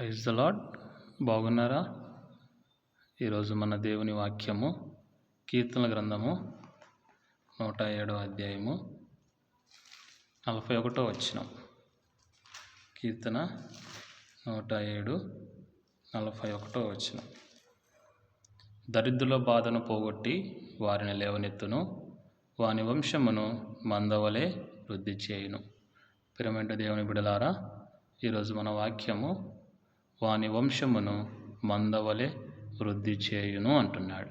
Praise the lord బాగున్నారా? ఈరోజు మన దేవుని వాక్యము కీర్తన గ్రంథము నూట ఏడవ అధ్యాయము నలభై ఒకటో వచ్చిన కీర్తన నూట ఏడు నలభై ఒకటో వచ్చిన దరిద్రుల బాధను పోగొట్టి వారిని లేవనెత్తును. వాని వంశమును మందవలే వృద్ధి చేయును. పిరమైన దేవుని బిడలారా ఈరోజు మన వాక్యము వాని వంశమును మందవలే వృద్ధి చేయును అంటున్నాడు.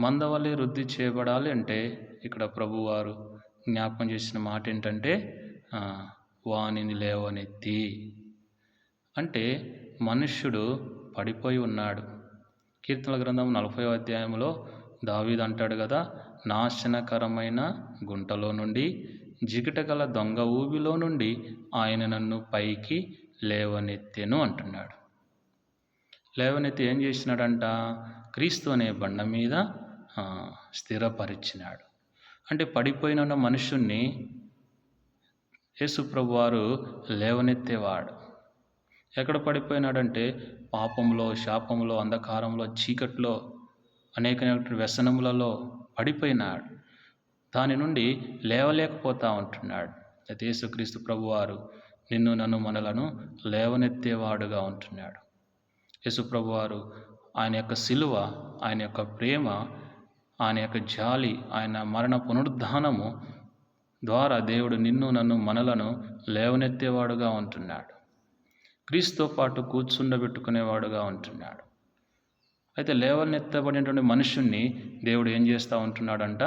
మందవలే వృద్ధి చేయబడాలి అంటే ఇక్కడ ప్రభువారు జ్ఞాపకం చేసిన మాట ఏంటంటే ఆ, వానిని లేవనెత్తి. అంటే మనుష్యుడు పడిపోయి ఉన్నాడు. కీర్తనల గ్రంథం నలభై అధ్యాయంలో దావీద్ అంటాడు కదా నాశనకరమైన గుంటలో నుండి జిగిటగల దొంగ ఊబిలో నుండి ఆయన నన్ను పైకి లేవనెత్తెను అంటున్నాడు. లేవనెత్తి ఏం చేసినాడంట? క్రీస్తు అనే బండ మీద స్థిరపరిచినాడు. అంటే పడిపోయిన ఉన్న మనుషుణ్ణి యేసుప్రభు వారు లేవనెత్తేవాడు. ఎక్కడ పడిపోయినాడంటే? పాపంలో శాపంలో అంధకారంలో చీకట్లో అనేక వ్యసనములలో పడిపోయినాడు. దాని నుండి లేవలేకపోతా ఉంటున్నాడు. అయితే యేసుక్రీస్తు ప్రభువారు నిన్ను నన్ను మనలను లేవనెత్తేవాడుగా ఉంటున్నాడు. యేసు వారు ఆయన యొక్క సిలువ ఆయన యొక్క ప్రేమ ఆయన యొక్క జాలి ఆయన మరణ పునరుద్ధానము ద్వారా దేవుడు నిన్ను నన్ను మనలను లేవనెత్తేవాడుగా ఉంటున్నాడు. క్రీస్తుతో పాటు కూర్చుండబెట్టుకునేవాడుగా ఉంటున్నాడు. అయితే లేవనెత్తబడినటువంటి మనుషుణ్ణి దేవుడు ఏం చేస్తూ ఉంటున్నాడంట?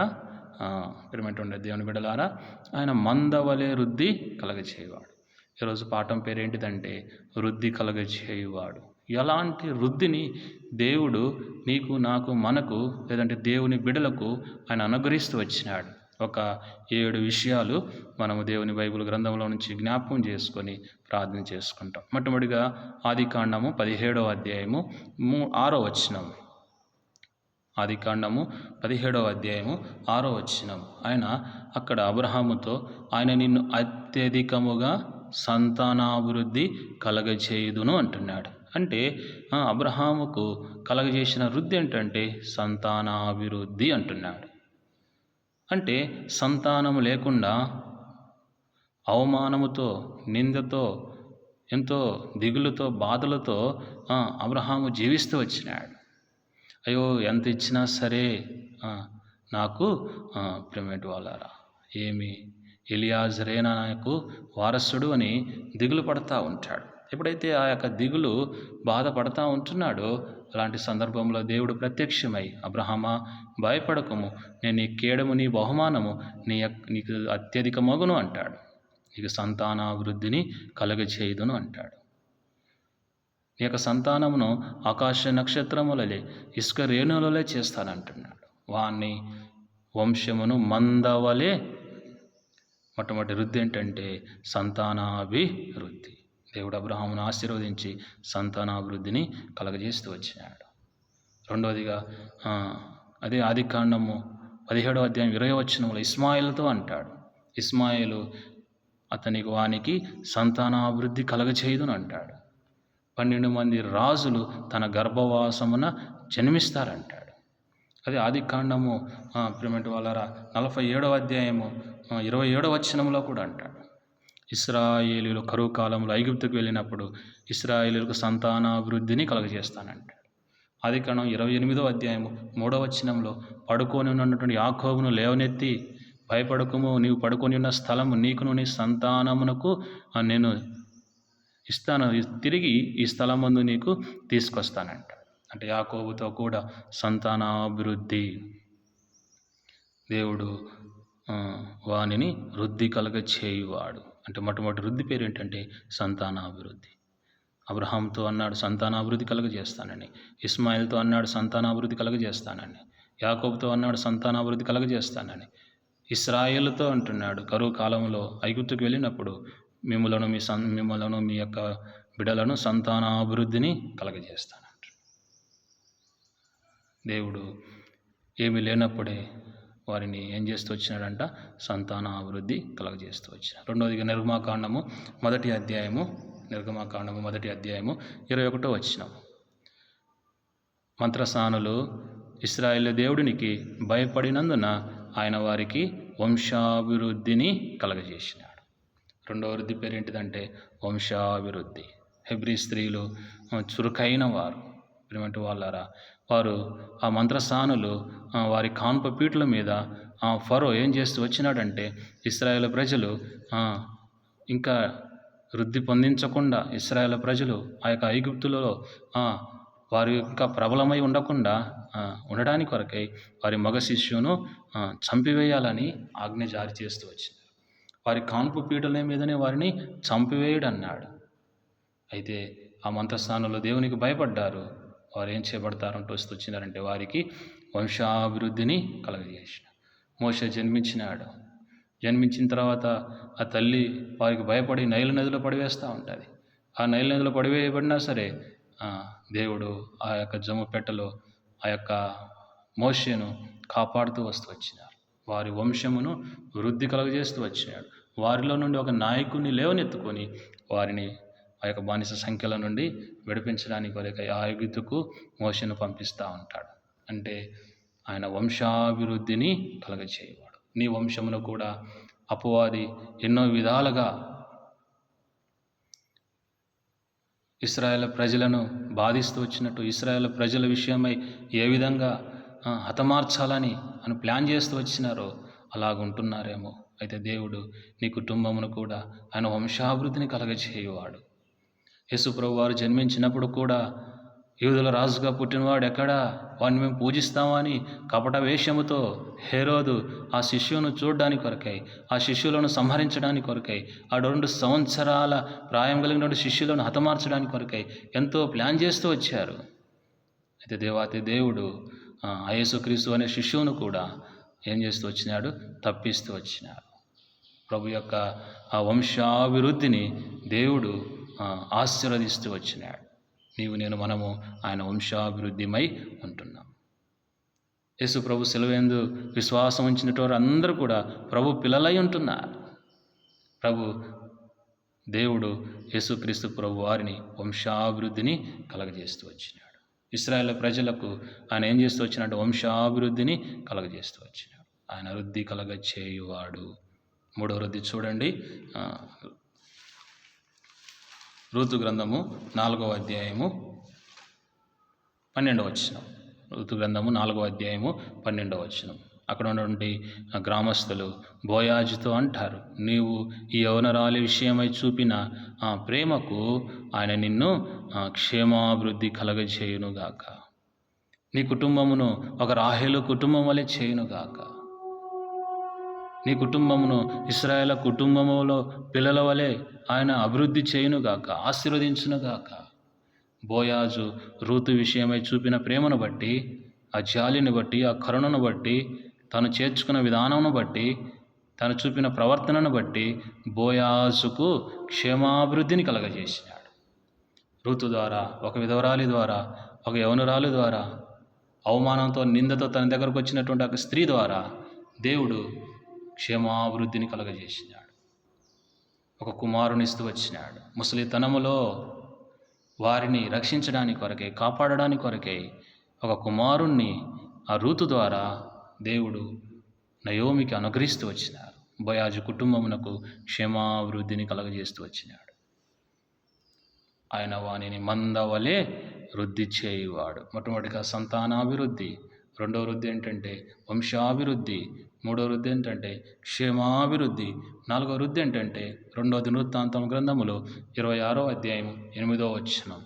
పిరమిటువంటి దేవుని బిడలారా ఆయన మందవలే వృద్ధి కలగచేయవాడు. ఈరోజు పాఠం పేరు ఏంటిదంటే వృద్ధి కలగచేయువాడు ఎలాంటి వృద్ధిని దేవుడు నీకు నాకు మనకు లేదంటే దేవుని బిడలకు ఆయన అనుగ్రహిస్తూ వచ్చినాడు. ఒక ఏడు విషయాలు మనము దేవుని బైబిల్ గ్రంథంలో నుంచి జ్ఞాపకం చేసుకొని ప్రార్థన చేసుకుంటాం. మొట్టమొదటిగా ఆది కాండము పదిహేడవ అధ్యాయము మూ ఆరో వచనం. ఆది కాండము పదిహేడవ అధ్యాయము ఆరో వచనం. ఆయన అక్కడ అబ్రహాముతో ఆయన నిన్ను అత్యధికముగా సంతానాభివృద్ధి కలగజేయుదును అంటున్నాడు. అంటే అబ్రహాముకు కలగజేసిన వృద్ధి ఏంటంటే సంతానాభివృద్ధి అంటున్నాడు. అంటే సంతానము లేకుండా అవమానముతో నిందతో ఎంతో దిగులుతో బాధలతో అబ్రహాము జీవిస్తూ వచ్చినాడు. అయ్యో ఎంత ఇచ్చినా సరే నాకు ప్రేమేట్ వాళ్ళారా? ఏమి? ఎలియాజరేనా నాకు వారసుడు అని దిగులు పడతా ఉంటాడు. ఎప్పుడైతే ఆ యొక్క దిగులు బాధపడతా ఉంటున్నాడో అలాంటి సందర్భంలో దేవుడు ప్రత్యక్షమై అబ్రహమా భయపడకము. నేను నీ కేడము నీ బహుమానము నీ నీకు అత్యధిక మగును అంటాడు. నీకు సంతానాభివృద్ధిని కలగచేయుదును అంటాడు. నీ యొక్క సంతానమును ఆకాశ నక్షత్రములలే ఇసుక రేణులలే చేస్తానంటున్నాడు. వాణ్ణి వంశమును మందవలే మొట్టమొదటి వృద్ధి ఏంటంటే సంతానాభివృద్ధి. దేవుడు అబ్రహామును ఆశీర్వదించి సంతానాభివృద్ధిని కలగజేస్తూ వచ్చినాడు. రెండవదిగా అదే ఆది కాండము పదిహేడవ అధ్యాయం ఇరవై వచ్చినములు ఇస్మాయిల్తో అంటాడు. ఇస్మాయిలు అతనికి వానికి సంతానాభివృద్ధి కలగచేయుదును అంటాడు. పన్నెండు మంది రాజులు తన గర్భవాసమున జన్మిస్తారంటాడు. అదే ఆది కాండము ప్రిమెంట్ వాళ్ళరా నలభై ఏడవ అధ్యాయము ఇరవై ఏడవ వచనంలో కూడా అంటాడు. ఇస్రాయేలీలు కరువు కాలంలో ఐగుప్తుకు వెళ్ళినప్పుడు ఇస్రాయేలీలకు సంతానాభివృద్ధిని కలుగజేస్తానంట అది కణం ఇరవై ఎనిమిదో అధ్యాయము మూడవ వచనంలో పడుకొని ఉన్నటువంటి యాకోబును లేవనెత్తి భయపడకము నీవు పడుకొని ఉన్న స్థలము నీకును నీ సంతానమునకు నేను ఇస్తాను తిరిగి ఈ స్థలం ముందు నీకు తీసుకొస్తానంట అంటే యాకోబుతో కూడా సంతానాభివృద్ధి. దేవుడు వానిని వృద్ధి కలగ చేయువాడు. అంటే మొట్టమొదటి వృద్ధి పేరు ఏంటంటే సంతానాభివృద్ధి. అబ్రహాంతో అన్నాడు సంతానాభివృద్ధి కలగజేస్తానని ఇస్మాయిల్తో అన్నాడు సంతానాభివృద్ధి కలగజేస్తానని యాకోబ్తో అన్నాడు సంతానాభివృద్ధి కలగజేస్తానని ఇస్రాయేలుతో అంటున్నాడు కరువు కాలంలో ఐగుప్తుకు వెళ్ళినప్పుడు మిమ్మలను మీ సన్ మిమ్మలను మీ యొక్క బిడలను సంతానాభివృద్ధిని కలగజేస్తానంటు దేవుడు ఏమీ లేనప్పుడే వారిని ఏం చేస్తూ వచ్చినాడంట? సంతాన అభివృద్ధి కలగజేస్తూ వచ్చినాడు. రెండవదిగా నిర్మాకాండము మొదటి అధ్యాయము నిర్గమాకాండము మొదటి అధ్యాయము ఇరవై ఒకటో వచ్చినాం మంత్రసానులు ఇస్రాయేల్ దేవుడినికి భయపడినందున ఆయన వారికి వంశాభివృద్ధిని కలగజేసినాడు. రెండవ వృద్ధి పేరు ఏంటిదంటే వంశాభివృద్ధి. హెబ్రి స్త్రీలు చురుకైన వారు. ప్రియమంటి వాళ్ళారా? వారు ఆ మంత్రస్థానులు వారి కాన్ప పీటల మీద ఫరో ఏం చేస్తూ వచ్చినాడంటే ఇస్రాయేల్ ప్రజలు ఇంకా వృద్ధి పొందించకుండా ఇస్రాయేల్ ప్రజలు ఆ యొక్క ఐగుప్తులలో వారు ఇంకా ప్రబలమై ఉండకుండా ఉండడానికి కొరకై వారి మగ శిష్యును చంపివేయాలని ఆజ్ఞ జారీ చేస్తూ వచ్చింది వారి కాన్పు పీటల మీదనే వారిని చంపివేయుడు అన్నాడు అయితే ఆ మంత్రస్థానంలో దేవునికి భయపడ్డారు. వారు ఏం చేపడతారంటూ వస్తూ వచ్చినారంటే వారికి వంశాభివృద్ధిని కలగజేసిన. మోష జన్మించినాడు. జన్మించిన తర్వాత ఆ తల్లి వారికి భయపడి నైలు నదిలో పడివేస్తూ ఉంటుంది. ఆ నైలు నదిలో పడివేయబడినా సరే దేవుడు ఆ యొక్క జమ్ము పెట్టలో ఆ యొక్క మోషను కాపాడుతూ వస్తూ వచ్చినారు. వారి వంశమును వృద్ధి కలుగజేస్తూ వచ్చినాడు. వారిలో నుండి ఒక నాయకుడిని లేవనెత్తుకొని వారిని ఆ యొక్క బానిస సంఖ్యల నుండి విడిపించడానికి వారి యొక్క ఐగుప్తుకు మోషను పంపిస్తూ ఉంటాడు. అంటే ఆయన వంశాభివృద్ధిని కలగచేయవాడు నీ వంశమును కూడా అపవాది ఎన్నో విధాలుగా ఇస్రాయేల్ ప్రజలను బాధిస్తూ వచ్చినట్టు ఇస్రాయేల్ ప్రజల విషయమై ఏ విధంగా హతమార్చాలని అని ప్లాన్ చేస్తూ వచ్చినారో అలాగుంటున్నారేమో. అయితే దేవుడు నీ కుటుంబమును కూడా ఆయన వంశాభివృద్ధిని కలగచేయువాడు యేసుప్రభు వారు జన్మించినప్పుడు కూడా యూదుల రాజుగా పుట్టినవాడు ఎక్కడా? వాడిని మేము పూజిస్తామని కపట వేషముతో హేరోదు ఆ శిష్యును చూడడానికి కొరకై ఆ శిష్యులను సంహరించడానికి కొరకై ఆ రెండు సంవత్సరాల ప్రాయం కలిగినటువంటి శిష్యులను హతమార్చడానికి కొరకై ఎంతో ప్లాన్ చేస్తూ వచ్చారు. అయితే దేవాతి దేవుడు ఆ ఆ యేసుక్రీస్తు అనే శిష్యువును కూడా ఏం చేస్తూ వచ్చినాడు? తప్పిస్తూ వచ్చినాడు ప్రభు యొక్క ఆ వంశాభివృద్ధిని దేవుడు ఆశీర్వదిస్తూ వచ్చినాడు. నీవు నేను మనము ఆయన వంశాభివృద్ధిమై ఉంటున్నాం. యేసు ప్రభు సెలవేందు విశ్వాసం ఉంచినటువంటి అందరూ కూడా ప్రభు పిల్లలై ఉంటున్నారు. ప్రభు దేవుడు యేసుక్రీస్తు ప్రభు వారిని వంశాభివృద్ధిని కలగజేస్తూ వచ్చినాడు. ఇస్రాయేల్ ప్రజలకు ఆయన ఏం చేస్తూ వచ్చినట్టు వంశాభివృద్ధిని కలగజేస్తూ వచ్చినాడు. ఆయన వృద్ధి కలగ చేయువాడు మూడో వృద్ధి చూడండి. ఋతు గ్రంథము నాలుగవ అధ్యాయము పన్నెండవ వచనం. ఋతు గ్రంథము నాలుగవ అధ్యాయము పన్నెండవ వచనం. అక్కడ ఉన్నటువంటి గ్రామస్తులు బోయాజుతో అంటారు నీవు ఈ యవనరాలి విషయమై చూపిన ఆ ప్రేమకు ఆయన నిన్ను క్షేమాభివృద్ధి కలగజేయునుగాక. నీ కుటుంబమును ఒక రాహేలు కుటుంబం వలె చేయునుగాక. నీ కుటుంబమును ఇస్రాయేల్ కుటుంబములో పిల్లల వలె ఆయన అభివృద్ధి చేయునుగాక ఆశీర్వదించునుగాక. బోయాజు రూతు విషయమై చూపిన ప్రేమను బట్టి ఆ జాలిని బట్టి ఆ కరుణను బట్టి తను చేర్చుకున్న విధానమును బట్టి తను చూపిన ప్రవర్తనను బట్టి బోయాజుకు క్షేమాభివృద్ధిని కలగజేసినాడు. రూతు ద్వారా ఒక విధవరాలి ద్వారా ఒక యవనురాలు ద్వారా అవమానంతో నిందతో తన దగ్గరకు వచ్చినటువంటి ఒక స్త్రీ ద్వారా దేవుడు క్షేమాభివృద్ధిని కలగజేసినాడు. ఒక కుమారునిస్తూ వచ్చినాడు. ముసలితనములో వారిని రక్షించడానికి కొరకే కాపాడడానికి కొరకై ఒక కుమారుణ్ణి ఆ రూతు ద్వారా దేవుడు నయోమికి అనుగ్రహిస్తూ వచ్చినారు. బయాజు కుటుంబమునకు క్షేమాభివృద్ధిని కలగజేస్తూ వచ్చినాడు. ఆయన వానిని మందవలే వృద్ధి చేయువాడు. మొట్టమొదటిగా సంతానాభివృద్ధి రెండవ వృద్ధి ఏంటంటే వంశాభివృద్ధి మూడో వృద్ధి ఏంటంటే క్షేమాభివృద్ధి. నాలుగో వృద్ధి ఏంటంటే రెండో దినవృత్తాంతం గ్రంథములో ఇరవై ఆరో అధ్యాయం ఎనిమిదో వచనం.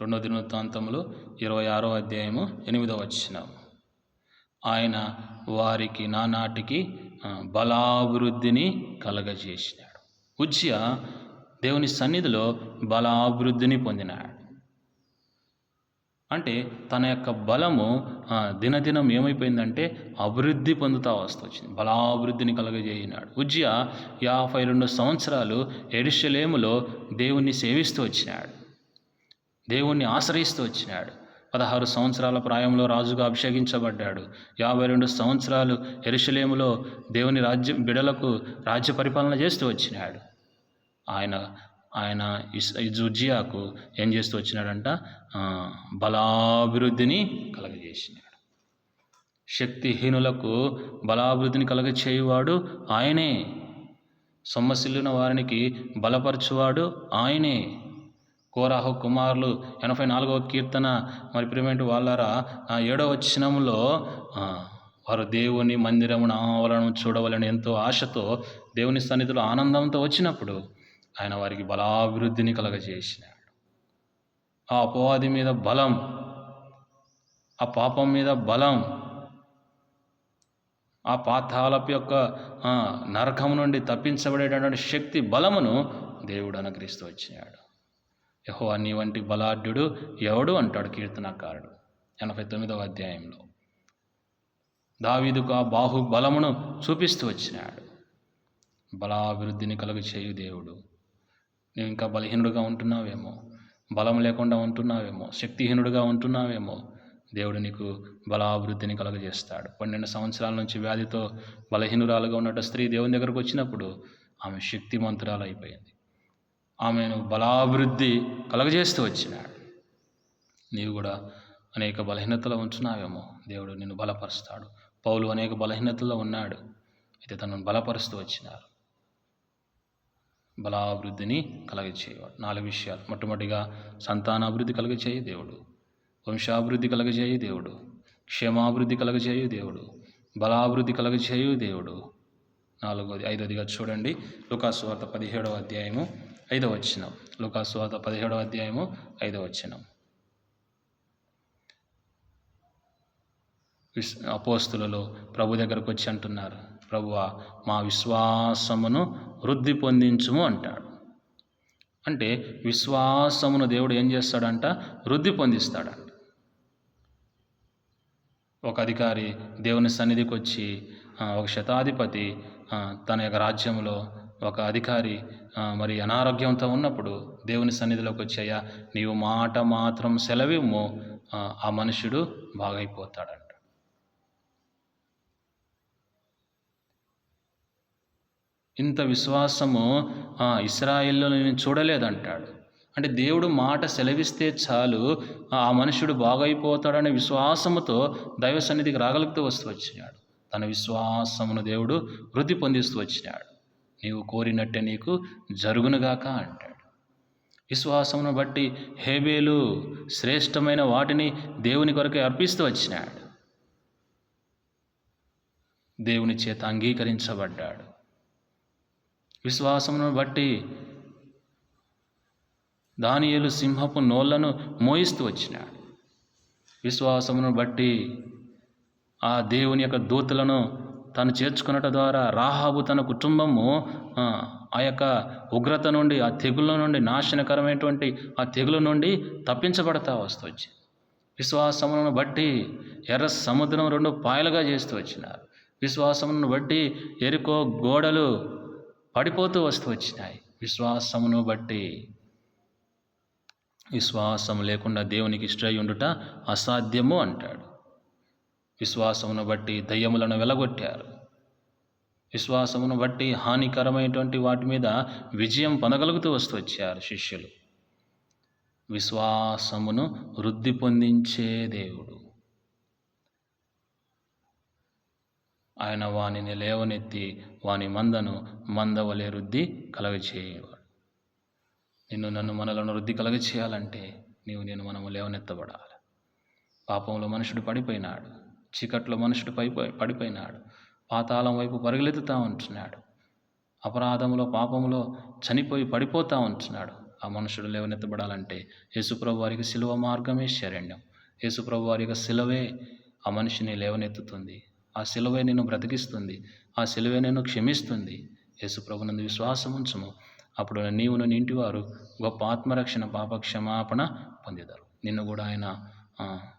రెండవ దినవృత్తాంతంలో ఇరవై ఆరో అధ్యాయము ఎనిమిదో వచనం. ఆయన వారికి నానాటికి బలాభివృద్ధిని కలగజేసినాడు. ఉజ్య దేవుని సన్నిధిలో బలాభివృద్ధిని పొందినాడు. అంటే తన యొక్క బలము దినదినం ఏమైపోయిందంటే అభివృద్ధి పొందుతా వస్తూ వచ్చింది బలాభివృద్ధిని కలగజేయినాడు. ఉజ్జయ యాభై రెండు సంవత్సరాలు ఎడిషలేములో దేవుణ్ణి సేవిస్తూ వచ్చినాడు. దేవుణ్ణి ఆశ్రయిస్తూ వచ్చినాడు. పదహారు సంవత్సరాల ప్రాయంలో రాజుగా అభిషేకించబడ్డాడు. యాభై రెండు సంవత్సరాలు ఎరుషలేములో దేవుని రాజ్య బిడలకు రాజ్య పరిపాలన చేస్తూ వచ్చినాడు. ఆయన ఆయన ఇస్ జుజియాకు ఏం చేస్తూ వచ్చినాడంట? బలాభివృద్ధిని కలగజేసినాడు. శక్తిహీనులకు బలాభివృద్ధిని కలగచేయువాడు ఆయనే. సొమ్మసిల్లిన వారికి బలపరచువాడు ఆయనే. కోరాహు కుమారులు ఎనభై నాలుగవ కీర్తన మరి ప్రిమెంట్ వాళ్ళారా ఆ ఏడవ వచనంలో వారు దేవుని మందిరమును ఆవలను చూడవలని ఎంతో ఆశతో దేవుని సన్నిధిలో ఆనందంతో వచ్చినప్పుడు ఆయన వారికి బలాభివృద్ధిని కలగజేసినాడు. ఆ అపవాది మీద బలం ఆ పాపం మీద బలం ఆ పాతాలపు యొక్క నరకం నుండి తప్పించబడేటటువంటి శక్తి బలమును దేవుడు అనుగ్రహిస్తూ వచ్చినాడు. యహో నీ వంటి బలాఢ్యుడు ఎవడు అంటాడు కీర్తనకారుడు. ఎనభై తొమ్మిదవ అధ్యాయంలో. దావీదుకు ఆ బాహుబలమును చూపిస్తూ వచ్చినాడు. బలాభివృద్ధిని కలుగు చేయు దేవుడు. నువ్వు ఇంకా బలహీనుడుగా ఉంటున్నావేమో బలం లేకుండా ఉంటున్నావేమో శక్తిహీనుడుగా ఉంటున్నావేమో దేవుడు నీకు బలాభివృద్ధిని కలుగజేస్తాడు. పన్నెండు సంవత్సరాల నుంచి వ్యాధితో బలహీనురాలుగా ఉన్నట్టు స్త్రీ దేవుని దగ్గరకు వచ్చినప్పుడు ఆమె శక్తిమంతురాలు అయిపోయింది. ఆమెను బలాభివృద్ధి కలగజేస్తూ వచ్చినాడు. నీవు కూడా అనేక బలహీనతలో ఉంచున్నావేమో దేవుడు నిన్ను బలపరుస్తాడు. పౌలు అనేక బలహీనతల్లో ఉన్నాడు. అయితే తనను బలపరుస్తూ వచ్చినారు. బలాభివృద్ధిని కలగచేయవాడు నాలుగు విషయాలు. మొట్టమొదటిగా సంతానాభివృద్ధి కలగచేయి దేవుడు. వంశాభివృద్ధి కలగజేయు దేవుడు. క్షేమాభివృద్ధి కలగజేయు దేవుడు. బలాభివృద్ధి కలగజేయు దేవుడు. నాలుగోది ఐదోదిగా చూడండి. లుకాసువార్త పదిహేడవ అధ్యాయము ఐదవ వచ్చినం లుకాసువార్త పదిహేడవ అధ్యాయము ఐదవ వచ్చినం విస్ అపోస్తులలో ప్రభు దగ్గరకు వచ్చి అంటున్నారు. ప్రభువా మా విశ్వాసమును వృద్ధి పొందించుము అంటాడు. అంటే విశ్వాసమును దేవుడు ఏం చేస్తాడంట? వృద్ధి పొందిస్తాడంట. ఒక అధికారి దేవుని సన్నిధికి వచ్చి ఒక శతాధిపతి తన యొక్క రాజ్యంలో ఒక అధికారి మరి అనారోగ్యంతో ఉన్నప్పుడు దేవుని సన్నిధిలోకి వచ్చాయా నీవు మాట మాత్రం సెలవిమ్ము ఆ, ఆ మనుషుడు బాగైపోతాడంట ఇంత విశ్వాసము ఆ, ఇస్రాయిల్లో నేను చూడలేదంటాడు. అంటే దేవుడు మాట సెలవిస్తే చాలు ఆ మనుషుడు బాగైపోతాడనే విశ్వాసముతో దైవ సన్నిధికి రాగలుగుతూ వస్తూ వచ్చినాడు. తన విశ్వాసమును దేవుడు వృద్ధి పొందిస్తూ వచ్చినాడు. నీవు కోరినట్టే నీకు జరుగునుగాక అంటాడు. విశ్వాసమును బట్టి హేబేలు శ్రేష్టమైన వాటిని దేవుని కొరకే అర్పిస్తూ వచ్చినాడు. దేవుని చేత అంగీకరించబడ్డాడు. విశ్వాసమును బట్టి దానియలు సింహపు నోళ్ళను మోయిస్తూ వచ్చినాడు. విశ్వాసమును బట్టి ఆ దేవుని యొక్క దూతలను తను చేర్చుకున్నట ద్వారా రాహాబు తన కుటుంబము ఆ, యొక్క ఉగ్రత నుండి ఆ తెగుల నుండి నాశనకరమైనటువంటి ఆ తెగుల నుండి తప్పించబడతా వస్తూ వచ్చి విశ్వాసములను బట్టి ఎర్ర సముద్రం రెండు పాయలుగా చేస్తూ వచ్చినారు. విశ్వాసమును బట్టి ఎరుకో గోడలు పడిపోతూ వస్తూ వచ్చినాయి. విశ్వాసమును బట్టి విశ్వాసం లేకుండా దేవునికి ఇష్టై ఉండుట అసాధ్యము అంటాడు. విశ్వాసమును బట్టి దయ్యములను వెలగొట్టారు. విశ్వాసమును బట్టి హానికరమైనటువంటి వాటి మీద విజయం పొందగలుగుతూ వస్తూ వచ్చారు శిష్యులు. విశ్వాసమును వృద్ధి పొందించే దేవుడు. ఆయన వానిని లేవనెత్తి వాని మందను మందవలే వృద్ధి కలగచేయవాడు. నిన్ను నన్ను మనలను వృద్ధి కలగచేయాలంటే నీవు నేను మనము లేవనెత్తబడాలి. పాపంలో మనుషుడు పడిపోయినాడు. చీకట్లో మనుషుడు పైపోయి పడిపోయినాడు. పాతాళం వైపు పరుగులెత్తుతూ ఉంటున్నాడు. అపరాధంలో పాపంలో చనిపోయి పడిపోతూ ఉంటున్నాడు. ఆ మనుషుడు లేవనెత్తబడాలంటే యేసుప్రభు వారికి సిలువ మార్గమే శరణ్యం. యేసుప్రభు వారి యొక్క ఆ మనిషిని లేవనెత్తుతుంది. ఆ సిలువే నిన్ను బ్రతికిస్తుంది ఆ సిలువే నిన్ను క్షమిస్తుంది. యేసుప్రభు నందు విశ్వాసం ఉంచుము. అప్పుడు నీవును నీ ఇంటివారు గొప్ప ఆత్మరక్షణ పాప క్షమాపణ పొందేదారు. నిన్ను కూడా ఆయన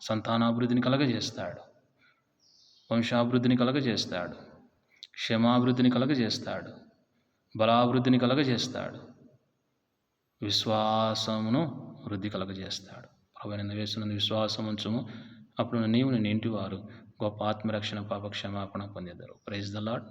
సంతానాభివృద్ధిని కలగజేస్తాడు. వంశాభివృద్ధిని కలగజేస్తాడు. క్షమాభివృద్ధిని కలగజేస్తాడు. బలాభివృద్ధిని కలగజేస్తాడు. విశ్వాసమును వృద్ధి కలగజేస్తాడు. ప్రభుత్వ వేసినందు విశ్వాసం ఉంచుము. అప్పుడు నీవు నీ ఇంటివారు గొప్ప ఆత్మరక్షణ పాప క్షమాపణ పొందేదారు ప్రైజ్ ద లాడ్